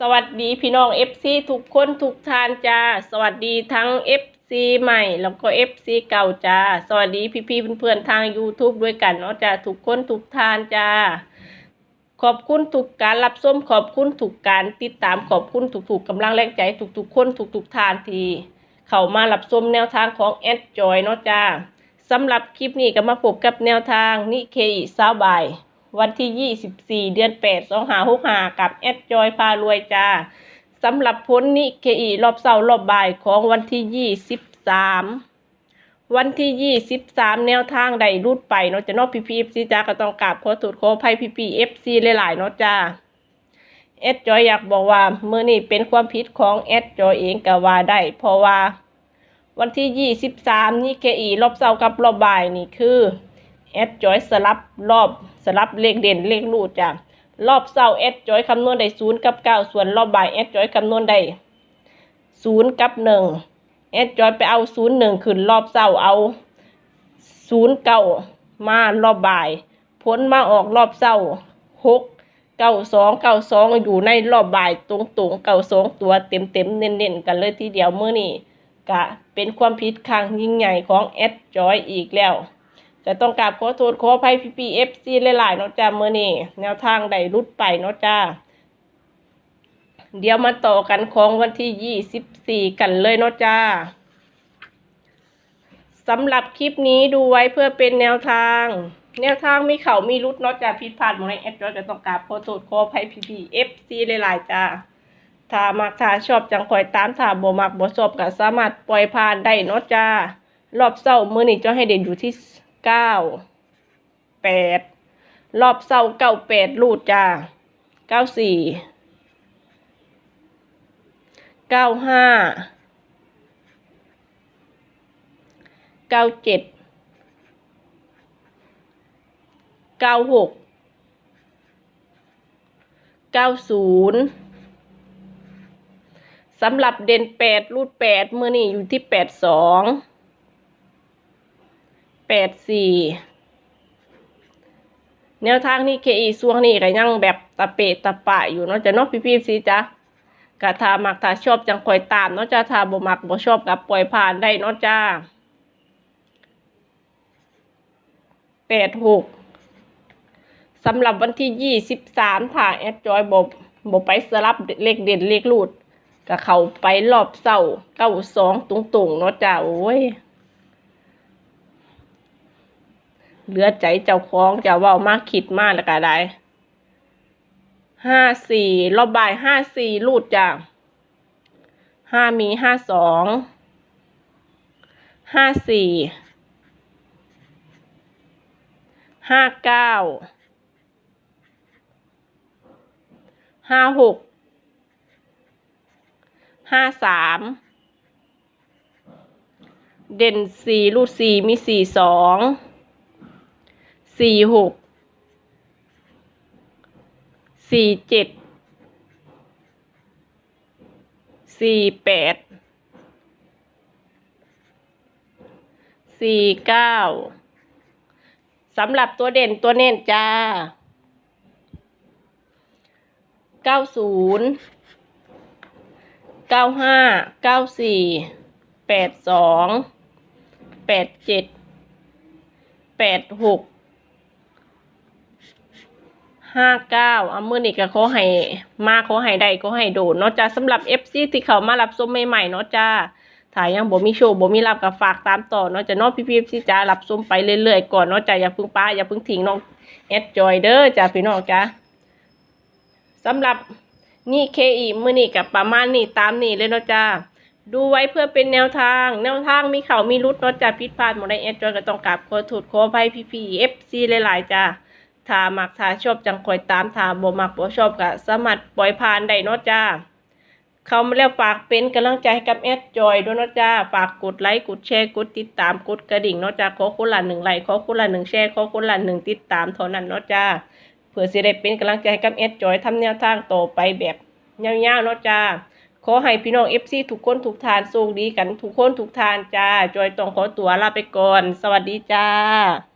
สวัสดีพี่น้อง FC ทุกคนทุกทานจ้า สวัสดีทั้ง FC ใหม่แล้วก็ FC เก่าจ้า สวัสดีพี่ๆเพื่อนๆทาง YouTube ด้วยกันเนาะจ้าทุกคนทุกทานจ้า ขอบคุณทุกการรับชมขอบคุณทุกการติดตามขอบคุณทุกๆกำลังแรงใจทุกๆคนทุกๆทานที เข้ามารับชมแนวทางของแอดจอยเนาะจ้าสำหรับคลิปนี้ก็มาพบกับแนวทางนิเคอิซาบาย วันที่ 24 เดือน 8 2 5 6 5 กับแอดจอยพารวยจ้าสำหรับพ้นนิเคอีรอบเสาร์รอบบ่ายของวันที่ 23 วันที่ 23 แนวทางใดรูดไปเนาะจะนอกพีพีเอฟซีจ้าก็ต้องกราบขอโทษขอภัยพีพีเอฟซีหลายๆเนาะจ้าแอดจอยอยากบอกว่าเมื่อนี้เป็นความผิดของแอดจอยเองก็ว่าได้เพราะว่า วันที่ 23 นี่เคอีรอบเสาร์กับรอบบ่ายนี่คือ แอดจอยสลับรอบสลับเลขเด่นเลขรูดจ้ะรอบเสาร์แอดจอยคำนวณได้ศูนย์กับเก้าส่วนรอบบ่ายแอดจอยคำนวณได้ศูนย์กับหนึ่งแอดจอยไปเอาศูนย์หนึ่งขึ้นรอบเสาร์เอาศูนย์เก้ามารอบบ่ายพ้นมาออกรอบเสาร์หกเก้าสองเก้าสองอยู่ในรอบบ่ายตรงๆเก้าสองตัวเต็มเต็มๆเน้นๆกันเลยทีเดียวเมื้อนี้กะเป็นความผิดครั้งยิ่งใหญ่ของแอดจอยอีกแล้ว จะต้องกราบขอโทษขออภัยพี่พีเอฟซีหลายๆเนาะจ้าเมื่อนี้แนวทางใดรุดไปเนาะจ้า เดี๋ยวมาต่อกันของวันที่ยี่สิบสี่กันเลยเนาะจ้าสำหรับคลิปนี้ดูไว้เพื่อเป็นแนวทาง แนวทางมีเขามีรุดเนาะจ้าผิดพลาดหมดในแอดจอยจะต้องกราบขอโทษขออภัยพี่พีเอฟซีหลายๆจ้าถ้ามักถ้าชอบจังคอยตามถ้าบ่มักบ่ชอบก็สามารถปล่อยผ่านได้เนาะจ้ารอบเศร้ามื้อนี้จะให้เด่นอยู่ที่ เก้าแปดรอบเศร้าเก้าแปดรูดจ้าเก้าสี่เก้าห้าเก้าเจ็ดเก้าหกเก้าศูนย์สำหรับเด่นแปดรูดแปดมือนี่อยู่ที่แปดสอง แปดสี่แนวทางนี้เคอีช่วงนี้ก็ยังแบบตะเปะตะปะอยู่เนาะจะเนอกพี่พี่สิจ้ะกะทามักถ้าชอบจังคอยตามเนาะจ้าทาบ่มักบ่ชอบกับปล่อยผ่านได้เนาะจ้าแปดหกสำหรับวันที่ยี่สิบสามถ่าแอดจอยบบบบไปสลับเลขเด่นเลขรูดก็เข้าไปรอบเศร้าเก้าสองตรงๆเนาะจ้าโอ้ย เหลือใจเจ้าของจะเว่ามากคิดมากแล้วก็ได้ห้าสี่รอบบ่ายห้าสี่รูดจ้าห้ามีห้าสองห้าสี่ห้าเก้าห้าหกห้าสามเด่นสี่รูดสี่มีสี่สอง สี่หกสี่เจ็ดสี่แปดสี่เก้าสำหรับตัวเด่นตัวเน้นจ้าเก้าศูนย์เก้าห้าเก้าสี่แปดสองแปดเจ็ดแปดหก ห้าเก้าเอามือนี่ก็ขาให้มาขาให้ได้ขาให้โดดเนาะจ้าสำหรับเอฟซีที่เขามารับส้มใหม่ๆเนาะจ้าถ้ายยังบ่มีโชว์บ่มีรับก็ฝากตามต่อเนาะจะเนาะพี่พี่เอฟซีจ้ารับส้มไปเรื่อยๆก่อนเนาะจ้าอย่าพึ่งป้าอย่าพึ่งทิ้งน้องแอดจอยเด้อจ้าพี่น้องจ้าสำหรับนี่เคอีมือนี่กับประมาณนี่ตามนี่เลยเนาะจ้าดูไว้เพื่อเป็นแนวทาง แนวทางมีเขามีรุดเนาะจ้าพิดพลาดหมดในแอดจอยก็ต้องกราบขอโทษขออภัยพี่พีเอฟซีหลายๆจ้า ถ้ามักถ้าชอบจังคอยตามถ้าบ่มักบ่ชอบก็สามารถปล่อยผ่านได้เนาะจ้าเขามาแล้วฝากเป็นกำลังใจให้กับแอดจอยด้วยนะจ้าฝากกดไลค์กดแชร์กดติดตามกดกระดิ่งนะจ้าขอคนละหนึ่งไลค์ขอคนละหนึ่งแชร์ขอคนละหนึ่งติดตามเท่านั้นนะจ้าเพื่อสิได้เป็นกำลังใจให้กับแอดจอยทำแนวทางต่อไปแบบยาวๆนะจ้าขอให้พี่น้องเอฟซีทุกคนทุกทานโชคดีกันทุกคนทุกทานจ้าจอยต้องขอตัวลาไปก่อน สวัสดีจ้า